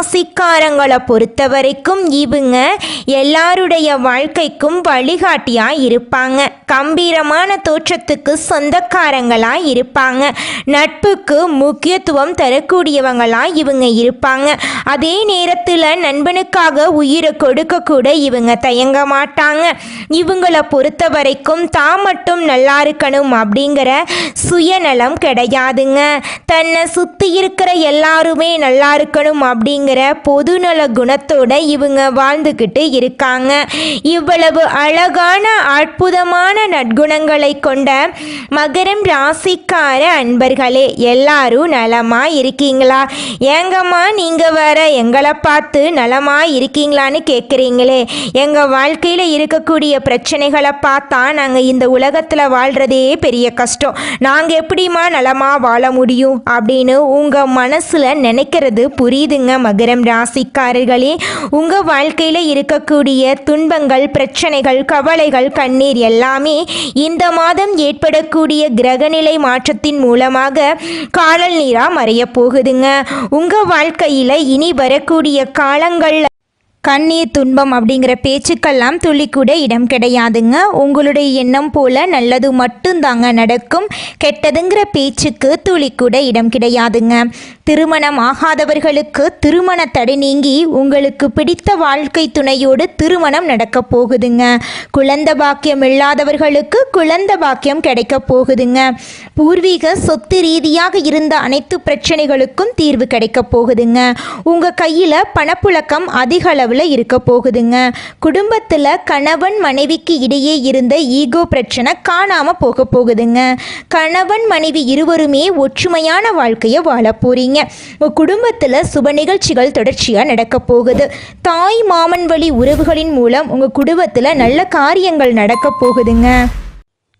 ராசிக்காரங்களை பொறுத்த வரைக்கும் இவங்க எல்லாருடைய வாழ்க்கைக்கும் வழிகாட்டியாக இருப்பாங்க கம்பீரமான தோற்றத்துக்கு சொந்தக்காரங்களாக இருப்பாங்க. நட்புக்கு முக்கியத்துவம் தரக்கூடியவங்களாக இவங்க இருப்பாங்க. அதே நேரத்தில் நண்பனுக்காக உயிரை கொடுக்க கூட இவங்க தயங்க மாட்டாங்க. இவங்களை பொறுத்த வரைக்கும் தான் மட்டும் நல்லா இருக்கணும் அப்படிங்கிற சுயநலம் கிடையாதுங்க. தன்னை சுற்றி இருக்கிற எல்லாருமே நல்லா இருக்கணும் அப்படிங்கிற பொதுநல குணத்தோட இவங்க வாழ்ந்துக்கிட்டு இருக்காங்க. இவ்வளவு அழகான அற்புதமான நற்குணங்களை கொண்ட மகரம் ராசிக்கார அன்பர்களே எல்லாரும் நலமா இருக்கீங்களா? ஏங்கம்மா நீங்க வர எங்களை பார்த்து நலமா இருக்கீங்களான்னு கேட்குறீங்களே எங்க வாழ்க்கையில் இருக்கக்கூடிய பிரச்சனைகளை பார்த்தா நாங்கள் இந்த உலகத்தில் வாழ்றதே பெரிய கஷ்டம். நாங்கள் எப்படிம்மா நலமா வாழ முடியும் அப்படின்னு உங்க மனசுல நினைக்கிறது புரியுதுங்க மகரம் ராசிக்காரர்களே உங்க வாழ்க்கையில இருக்கக்கூடிய துன்பங்கள் பிரச்சனைகள் கவலைகள் கண்ணீர் எல்லாமே இந்த மாதம் ஏற்படக்கூடிய கிரகநிலை மாற்றத்தின் மூலமாக காலல் நீரா மறைய போகுதுங்க. உங்க வாழ்க்கையில இனி வரக்கூடிய காலங்கள்ல கண்ணீர் துன்பம் அப்படிங்கிற பேச்சுக்கெல்லாம் துளிக்கூட இடம் கிடையாதுங்க. உங்களுடைய எண்ணம் போல நல்லது மட்டும்தாங்க நடக்கும். கெட்டதுங்கிற பேச்சுக்கு துளிக்கூட இடம் கிடையாதுங்க. திருமணம் ஆகாதவர்களுக்கு திருமண தடை நீங்கி உங்களுக்கு பிடித்த வாழ்க்கை துணையோடு திருமணம் நடக்க போகுதுங்க. குழந்த பாக்கியம் இல்லாதவர்களுக்கு குழந்த பாக்கியம் கிடைக்க போகுதுங்க. பூர்வீக சொத்து ரீதியாக இருந்த அனைத்து பிரச்சனைகளுக்கும் தீர்வு கிடைக்க போகுதுங்க. உங்கள் கையில் பணப்புழக்கம் அதிக அளவில் இருக்க போகுதுங்க. குடும்பத்தில் கணவன் மனைவிக்கு இடையே இருந்த ஈகோ பிரச்சனை காணாமல் போக போகுதுங்க. கணவன் மனைவி இருவருமே ஒற்றுமையான வாழ்க்கையை வாழ போறீங்க. உங்கள் குடும்பத்தில் சுப நிகழ்ச்சிகள் தொடர்ச்சியாக நடக்க போகுது. தாய் மாமன் வழி உறவுகளின் மூலம் உங்கள் குடும்பத்தில் நல்ல காரியங்கள் நடக்க போகுதுங்க.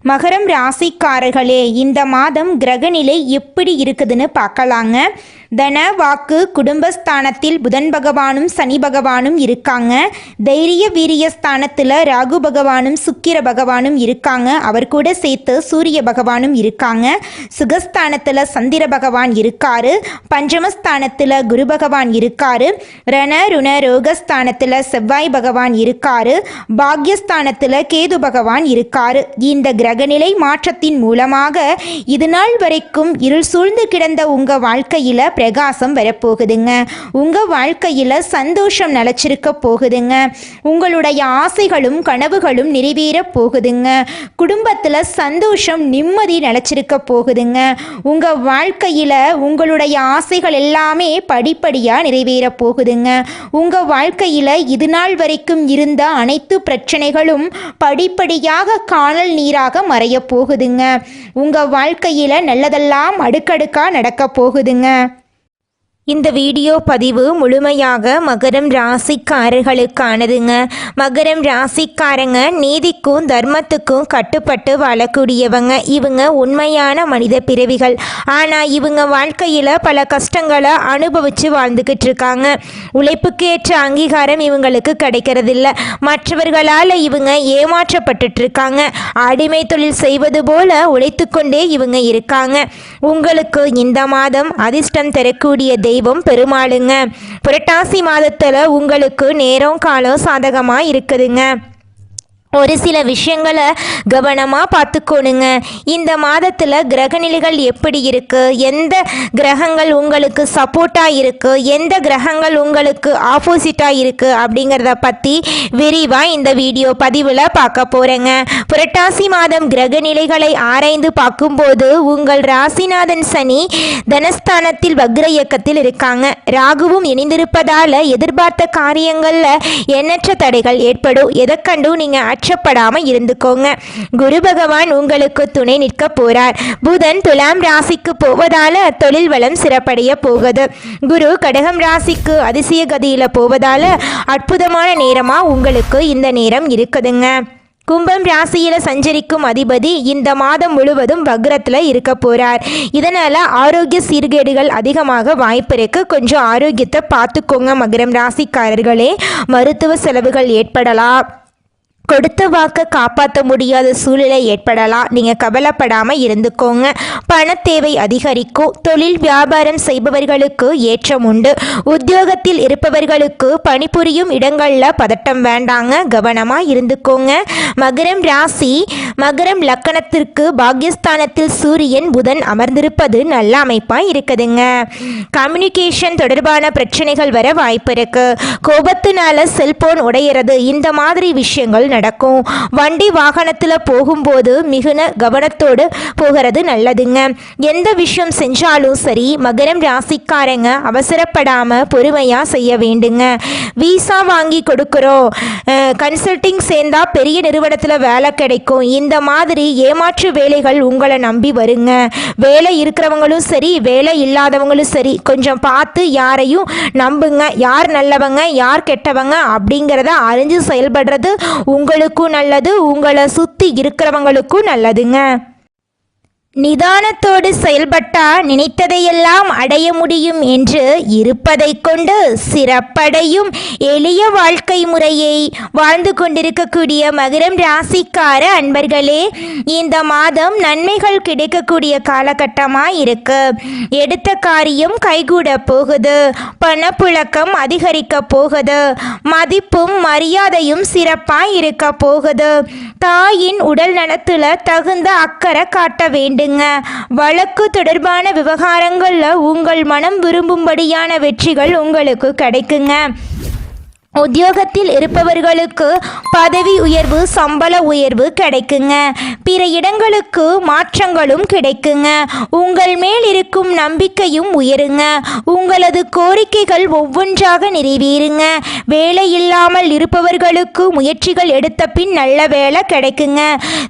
மகரம் ராசிக்காரர்களே இந்த மாதம் கிரகநிலை எப்படி இருக்குதுன்னு பார்க்கலாங்க. தன வாக்கு குடும்பஸ்தானத்தில் புதன் பகவானும் சனி பகவானும் இருக்காங்க. தைரிய வீரிய ஸ்தானத்தில் ராகு பகவானும் சுக்கிர பகவானும் இருக்காங்க. அவர் கூட சேர்த்து சூரிய பகவானும் இருக்காங்க. சுகஸ்தானத்தில் சந்திர பகவான் இருக்காரு. பஞ்சமஸ்தானத்தில் குரு பகவான் இருக்காரு. ரண ருண ரோகஸ்தானத்தில் செவ்வாய் பகவான் இருக்காரு. பாக்யஸ்தானத்தில் கேது பகவான் இருக்காரு. இந்த கிரகநிலை மாற்றத்தின் மூலமாக இதுநாள் வரைக்கும் இருள் சூழ்ந்து கிடந்த உங்கள் வாழ்க்கையில் பிரகாசம் வரப்போகுதுங்க. உங்கள் வாழ்க்கையில் சந்தோஷம் நிலச்சிருக்க போகுதுங்க. உங்களுடைய ஆசைகளும் கனவுகளும் நிறைவேற போகுதுங்க. குடும்பத்தில் சந்தோஷம் நிம்மதி நிலச்சிருக்க போகுதுங்க. உங்கள் வாழ்க்கையில் உங்களுடைய ஆசைகள் எல்லாமே படிப்படியாக நிறைவேற போகுதுங்க. உங்கள் வாழ்க்கையில் இது நாள் வரைக்கும் இருந்த அனைத்து பிரச்சனைகளும் படிப்படியாக காணல் நீராக மறைய போகுதுங்க. உங்கள் வாழ்க்கையில் நல்லதெல்லாம் அடுக்கடுக்காக நடக்க போகுதுங்க. இந்த வீடியோ பதிவு முழுமையாக மகரம் ராசிக்காரர்களுக்கானதுங்க. மகரம் ராசிக்காரங்க நீதிக்கும் தர்மத்துக்கும் கட்டுப்பட்டு வாழக்கூடியவங்க. இவங்க உண்மையான மனித பிறவிகள். ஆனால் இவங்க வாழ்க்கையில் பல கஷ்டங்களை அனுபவித்து வாழ்ந்துக்கிட்டு இருக்காங்க உழைப்புக்கு ஏற்ற அங்கீகாரம் இவங்களுக்கு கிடைக்கிறதில்ல. மற்றவர்களால் இவங்க ஏமாற்றப்பட்டுட்டு இருக்காங்க அடிமை தொழில் செய்வது போல உழைத்துக்கொண்டே இவங்க இருக்காங்க. உங்களுக்கு இந்த மாதம் அதிர்ஷ்டம் தரக்கூடிய தெய்வம் பெருமாளுங்க. புரட்டாசி மாதத்தில் உங்களுக்கு நேரம் காலம் சாதகமாக இருக்குதுங்க. ஒரு சில விஷயங்களை கவனமாக பார்த்துக்கோணுங்க. இந்த மாதத்தில் கிரகநிலைகள் எப்படி இருக்குது எந்த கிரகங்கள் உங்களுக்கு சப்போர்ட்டாக இருக்குது எந்த கிரகங்கள் உங்களுக்கு ஆப்போசிட்டாக இருக்குது அப்படிங்கிறத பற்றி விரிவாக இந்த வீடியோ பதிவில் பார்க்க போகிறேங்க புரட்டாசி மாதம் கிரகநிலைகளை ஆராய்ந்து பார்க்கும்போது உங்கள் ராசிநாதன் சனி தனஸ்தானத்தில் வக்ர இயக்கத்தில் இருக்காங்க. ராகுவும் இணைந்திருப்பதால் எதிர்பார்த்த காரியங்களில் எண்ணற்ற தடைகள் ஏற்படும். எதை கண்டும் நீங்கள் பற்றப்படாம இருந்துக்கோங்க. குரு பகவான் உங்களுக்கு துணை நிற்க போறார். புதன் துலாம் ராசிக்கு போவதால தொழில் வளம் சிறப்படைய போகுது. குரு கடகம் ராசிக்கு அதிசய கதியில போவதால அற்புதமான நேரமா உங்களுக்கு இந்த நேரம் இருக்குதுங்க. கும்பம் ராசியில் சஞ்சரிக்கும் அதிபதி இந்த மாதம் முழுவதும் வக்ரத்தில் இருக்க போகிறார் இதனால் ஆரோக்கிய சீர்கேடுகள் அதிகமாக வாய்ப்பு இருக்கு. கொஞ்சம் ஆரோக்கியத்தை பார்த்துக்கோங்க மகரம் ராசிக்காரர்களே. மருத்துவ செலவுகள் ஏற்படலாம். கொடுத்த வாக்கை காப்பாற்ற முடியாத சூழ்நிலை ஏற்படலாம். நீங்கள் கவலைப்படாமல் இருந்துக்கோங்க. பண தேவை அதிகரிக்கும். தொழில் வியாபாரம் செய்பவர்களுக்கு ஏற்றம் உண்டு. உத்தியோகத்தில் இருப்பவர்களுக்கு பணிபுரியும் இடங்களில் பதட்டம் வேண்டாங்க. கவனமாக இருந்துக்கோங்க. மகரம் ராசி மகரம் லக்கணத்திற்கு பாகிஸ்தானத்தில் சூரியன் புதன் அமர்ந்திருப்பது நல்ல அமைப்பாக இருக்குதுங்க. கம்யூனிகேஷன் தொடர்பான பிரச்சனைகள் வர வாய்ப்பு இருக்குது கோபத்தினால செல்போன் உடையிறது இந்த மாதிரி விஷயங்கள் நடக்கும். வண்டி வாகனத்தில் போகும்போது மிகுந்த கவனத்தோடு போகிறது நல்லதுங்க. எந்த விஷயம் செஞ்சாலும் சரி மகரம் ராசிக்காரங்க அவசரப்படாமல் பொறுமையாக செய்ய வேண்டுங்க. விசா வாங்கி கொடுக்குறோம். கன்சல்டிங் சேர்ந்தா பெரிய நிறுவனத்தில் வேலை கிடைக்கும். இந்த மாதிரி ஏமாற்று வேலைகள் உங்களை நம்பி வருங்க. வேலை இருக்கிறவங்களும் சரி வேலை இல்லாதவங்களும் சரி கொஞ்சம் பார்த்து யாரையும் நம்புங்க. யார் நல்லவங்க யார் கெட்டவங்க அப்படிங்கிறத அறிஞ்சு செயல்படுறது உங்களுக்கும் நல்லது உங்களை சுற்றி இருக்கிறவங்களுக்கும் நல்லதுங்க. நிதானத்தோடு செயல்பட்டா நினைத்ததையெல்லாம் அடைய முடியும் என்று இருப்பதை கொண்டு சிறப்படையும் எளிய வாழ்க்கை முறையை வாழ்ந்து கொண்டிருக்கக்கூடிய மகரம் ராசிக்கார அன்பர்களே இந்த மாதம் நன்மைகள் கிடைக்கக்கூடிய காலகட்டமாக இருக்கு. எடுத்த காரியம் கைகூட போகுது. பணப்புழக்கம் அதிகரிக்க போகுது. மதிப்பும் மரியாதையும் சிறப்பாக இருக்க போகுது. தாயின் உடல் நலத்தில் தகுந்த அக்கறை காட்ட வேண்டும். விடுங்க வழக்கு தொடர்பான விவகாரங்களில் உங்கள் மனம் விரும்பும்படியான வெற்றிகள் உங்களுக்கு கிடைக்குங்க. உத்தியோகத்தில் இருப்பவர்களுக்கு பதவி உயர்வு சம்பள உயர்வு கிடைக்குங்க. பிற இடங்களுக்கு மாற்றங்களும் கிடைக்குங்க. உங்கள் மேல் இருக்கும் நம்பிக்கையும் உயருங்க. உங்களது கோரிக்கைகள் ஒவ்வொன்றாக நிறைவேறுங்க. வேலை இல்லாமல் இருப்பவர்களுக்கு முயற்சிகள் எடுத்த பின் நல்ல வேலை கிடைக்குங்க.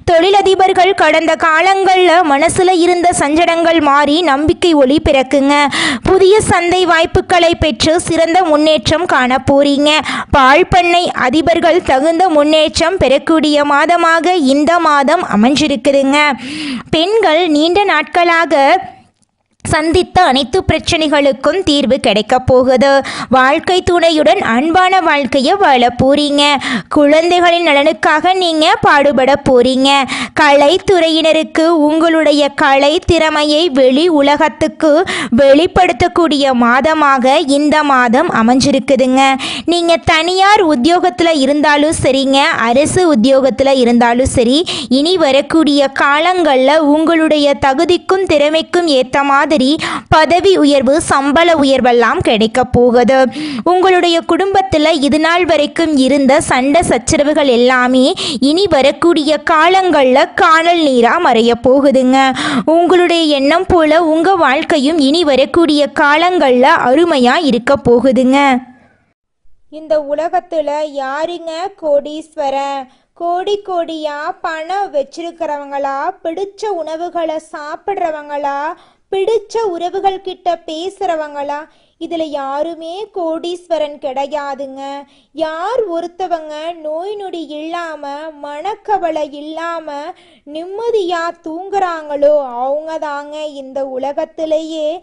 தொழிலதிபர்கள் கடந்த காலங்களில் மனசில் இருந்த சஞ்சடங்கள் மாறி நம்பிக்கை ஒளி பிறக்குங்க. புதிய சந்தை வாய்ப்புகளை பெற்று சிறந்த முன்னேற்றம் காண போறீங்க பால் பண்ணை அதிபர்கள் தகுந்த முன்னேற்றம் பெறக்கூடிய மாதமாக இந்த மாதம் அமைஞ்சிருக்குதுங்க. பெண்கள் நீண்ட நாட்களாக சந்தித்த அனைத்து பிரச்சனைகளுக்கும் தீர்வு கிடைக்க போகுது. வாழ்க்கை துணையுடன் அன்பான வாழ்க்கையை வாழ போறீங்க. குழந்தைகளின் நலனுக்காக நீங்க பாடுபட போறீங்க. கலைத்துறையினருக்கு உங்களுடைய கலை திறமையை வெளி உலகத்துக்கு வெளிப்படுத்தக்கூடிய மாதமாக இந்த மாதம் அமைஞ்சிருக்குதுங்க. நீங்க தனியார் உத்தியோகத்தில் இருந்தாலும் சரிங்க அரசு உத்தியோகத்தில் இருந்தாலும் சரி இனி வரக்கூடிய காலங்களில் உங்களுடைய தகுதிக்கும் திறமைக்கும் ஏற்ற மாதிரி மாதிரி பதவி உயர்வு சம்பள உயர்வெல்லாம் கிடைக்க போகுது. உங்களுடைய குடும்பத்தில் இது நாள் வரைக்கும் இருந்த சண்டை சச்சரவுகள் எல்லாமே இனி வரக்கூடிய காலங்களில் காணல் நீராக மறைய போகுதுங்க. உங்களுடைய எண்ணம் போல உங்கள் வாழ்க்கையும் இனி வரக்கூடிய காலங்களில் அருமையாக இருக்க போகுதுங்க. இந்த உலகத்தில் யாருங்க கோடீஸ்வரன்? கோடி கோடியாக பணம் வச்சிருக்கிறவங்களா? பிடிச்ச உணவுகளை சாப்பிட்றவங்களா? பிடிச்ச உறவுகள் கிட்ட பேசுறவங்களா? இதுல யாருமே கோடீஸ்வரன் கிடையாதுங்க. யார் ஒருத்தவங்க நோய் நொடி இல்லாம மனக்கவலை இல்லாம நிம்மதியா தூங்குறாங்களோ அவங்க தாங்க இந்த உலகத்திலேயே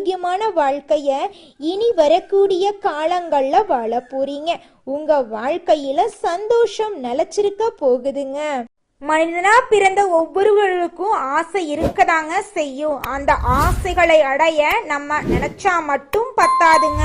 ஆரோக்கியமான வாழ்க்கைய இனி வரக்கூடிய காலங்கள்ல வாழ போறீங்க. உங்க வாழ்க்கையில சந்தோஷம் நிலச்சிருக்க போகுதுங்க. மனிதனா பிறந்த ஒவ்வொருவருக்கும் ஆசை இருக்கதாங்க செய்யும். அந்த ஆசைகளை அடைய நம்ம நினைச்சா மட்டும் பத்தாதுங்க.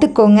கத்துக்கோங்க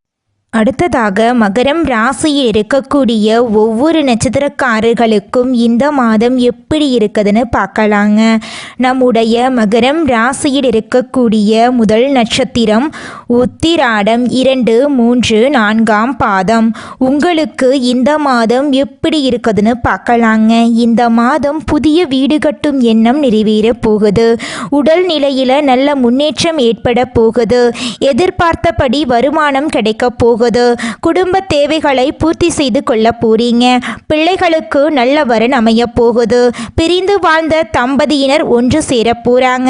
அடுத்ததாக மகரம் ராசியில் இருக்கக்கூடிய ஒவ்வொரு நட்சத்திரக்காரர்களுக்கும் இந்த மாதம் எப்படி இருக்குதுன்னு பார்க்கலாங்க. நம்முடைய மகரம் ராசியில் இருக்கக்கூடிய முதல் நட்சத்திரம் உத்திராடம் இரண்டு மூன்று நான்காம் பாதம். உங்களுக்கு இந்த மாதம் எப்படி இருக்குதுன்னு பார்க்கலாங்க. இந்த மாதம் புதிய வீடு கட்டும் எண்ணம் நிறைவேற போகுது. உடல் நிலையில் நல்ல முன்னேற்றம் ஏற்பட போகுது. எதிர்பார்த்தபடி வருமானம் கிடைக்க போகுது. போகுது. குடும்ப தேவைகளை பூர்த்தி செய்து கொள்ள போறீங்க. பிள்ளைகளுக்கு நல்ல வரன் அமைய போகுது. பிரிந்து வாழ்ந்த தம்பதியினர் ஒன்று சேர போறாங்க.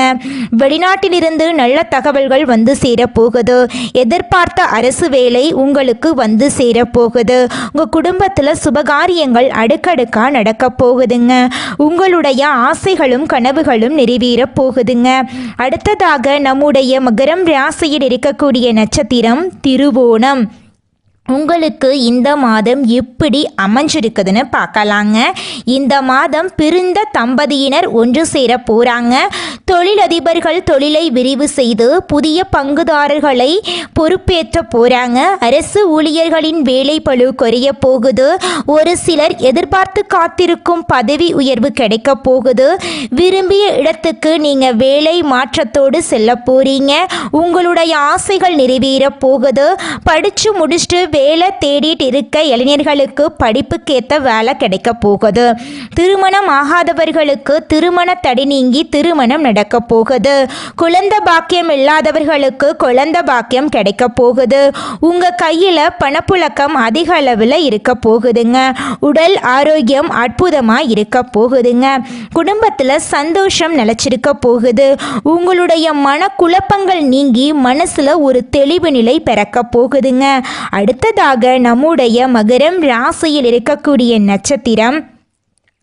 வெளிநாட்டிலிருந்து நல்ல தகவல்கள் வந்து சேர போகுது. எதிர்பார்த்த அரசு வேலை உங்களுக்கு வந்து சேர போகுது. உங்க குடும்பத்துல சுபகாரியங்கள் அடுக்கடுக்கா நடக்க போகுதுங்க. உங்களுடைய ஆசைகளும் கனவுகளும் நிறைவேற போகுதுங்க. அடுத்ததாக நம்முடைய மகரம் ராசியில் இருக்கக்கூடிய நட்சத்திரம் திருவோணம். உங்களுக்கு இந்த மாதம் எப்படி அமைஞ்சிருக்குதுன்னு பார்க்கலாங்க. இந்த மாதம் பிரிந்த தம்பதியினர் ஒன்று சேர போகிறாங்க தொழிலதிபர்கள் தொழிலை விரிவு செய்து புதிய பங்குதாரர்களை பொறுப்பேற்ற போகிறாங்க அரசு ஊழியர்களின் வேலை பளு குறைய போகுது. ஒரு சிலர் எதிர்பார்த்து காத்திருக்கும் பதவி உயர்வு கிடைக்க போகுது. விரும்பிய இடத்துக்கு நீங்கள் வேலை மாற்றத்தோடு செல்ல போகிறீங்க உங்களுடைய ஆசைகள் நிறைவேற போகுது. படித்து முடிச்சுட்டு வேலை தேடிட்டு இருக்க இளைஞர்களுக்கு படிப்புக்கேற்ற வேலை கிடைக்க போகுது. திருமணம் ஆகாதவர்களுக்கு திருமண தடை நீங்கி திருமணம் நடக்க போகுது. குழந்த பாக்கியம் இல்லாதவர்களுக்கு குழந்த பாக்கியம் கிடைக்க போகுது. உங்க கையில பணப்புழக்கம் அதிக அளவில் இருக்க போகுதுங்க. உடல் ஆரோக்கியம் அற்புதமா இருக்க போகுதுங்க. குடும்பத்துல சந்தோஷம் நிலைச்சிருக்க போகுது. உங்களுடைய மனக்குழப்பங்கள் நீங்கி மனசுல ஒரு தெளிவு நிலை பிறக்க போகுதுங்க. அடுத்ததாக நம்முடைய மகரம் ராசியில் இருக்கக்கூடிய நட்சத்திரம்.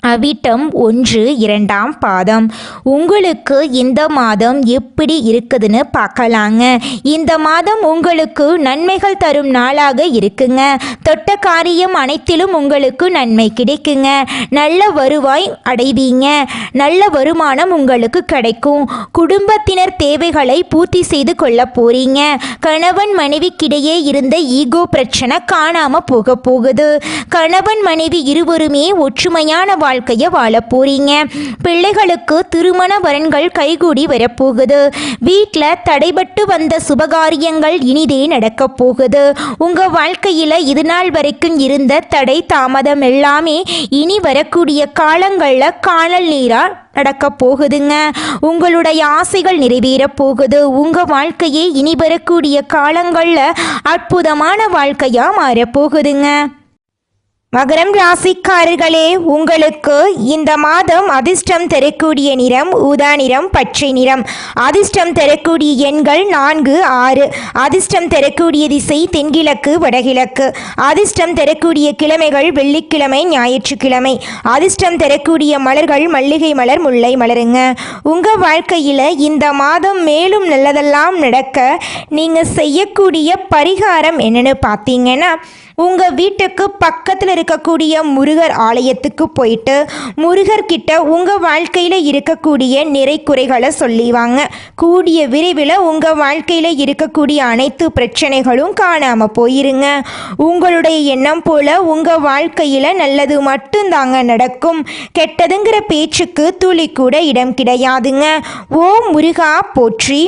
அவிட்டம் ஒன்று இரண்டாம் பாதம். உங்களுக்கு இந்த மாதம் எப்படி இருக்குதுன்னு பார்க்கலாங்க. இந்த மாதம் உங்களுக்கு நன்மைகள் தரும் நாளாக இருக்குங்க. தொட்ட காரியம் அனைத்திலும் உங்களுக்கு நன்மை கிடைக்குங்க. நல்ல வருவாய் அடைவீங்க. நல்ல வருமானம் உங்களுக்கு கிடைக்கும். குடும்பத்தினர் தேவைகளை பூர்த்தி செய்து கொள்ள போறீங்க. கணவன் மனைவிக்கிடையே இருந்த ஈகோ பிரச்சனை காணாம போக போகுது. கணவன் மனைவி இருவருமே ஒற்றுமையான வாழ்க்கையை வாழ போறீங்க. பிள்ளைகளுக்கு திருமண வரன்கள் கைகூடி வரப்போகுது. வீட்டில் தடைபட்டு வந்த சுபகாரியங்கள் இனிதே நடக்க போகுது. உங்க வாழ்க்கையில இது நாள் வரைக்கும் இருந்த தடை தாமதம் எல்லாமே இனி வரக்கூடிய காலங்களில் காணல் நீரால் நடக்க போகுதுங்க. உங்களுடைய ஆசைகள் நிறைவேற போகுது. உங்க வாழ்க்கையே இனி வரக்கூடிய காலங்களில் அற்புதமான வாழ்க்கையா மாறப் போகுதுங்க. மகரம் ராசிக்காரர்களே உங்களுக்கு இந்த மாதம் அதிர்ஷ்டம் தரக்கூடிய நிறம் ஊதா நிறம் பச்சை நிறம். அதிர்ஷ்டம் தரக்கூடிய எண்கள் நான்கு ஆறு. அதிர்ஷ்டம் தரக்கூடிய திசை தென்கிழக்கு வடகிழக்கு. அதிர்ஷ்டம் தரக்கூடிய கிழமைகள் வெள்ளிக்கிழமை ஞாயிற்றுக்கிழமை. அதிர்ஷ்டம் தரக்கூடிய மலர்கள் மல்லிகை மலர் முல்லை மலருங்க. உங்கள் வாழ்க்கையில் இந்த மாதம் மேலும் நல்லதெல்லாம் நடக்க நீங்கள் செய்யக்கூடிய பரிகாரம் என்னென்னு பார்த்தீங்கன்னா உங்கள் வீட்டுக்கு பக்கத்தில் இருக்கக்கூடிய முருகர் ஆலயத்துக்கு போயிட்டு முருகர்கிட்ட உங்கள் வாழ்க்கையில் இருக்கக்கூடிய நிறை குறைகளை சொல்லிவாங்க. கூடிய விரைவில் உங்கள் வாழ்க்கையில் இருக்கக்கூடிய அனைத்து பிரச்சனைகளும் காணாமல் போயிருங்க. உங்களுடைய எண்ணம் போல உங்கள் வாழ்க்கையில் நல்லது மட்டும்தாங்க நடக்கும். கெட்டதுங்கிற பேச்சுக்கு துளி கூட இடம் கிடையாதுங்க. ஓ முருகா போற்றி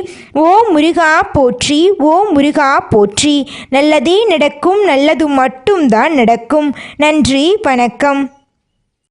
ஓ முருகா போற்றி ஓ முருகா போற்றி. நல்லதே நடக்கும் நல்லது மட்டும்தான் நடக்கும். நன்றி வணக்கம்.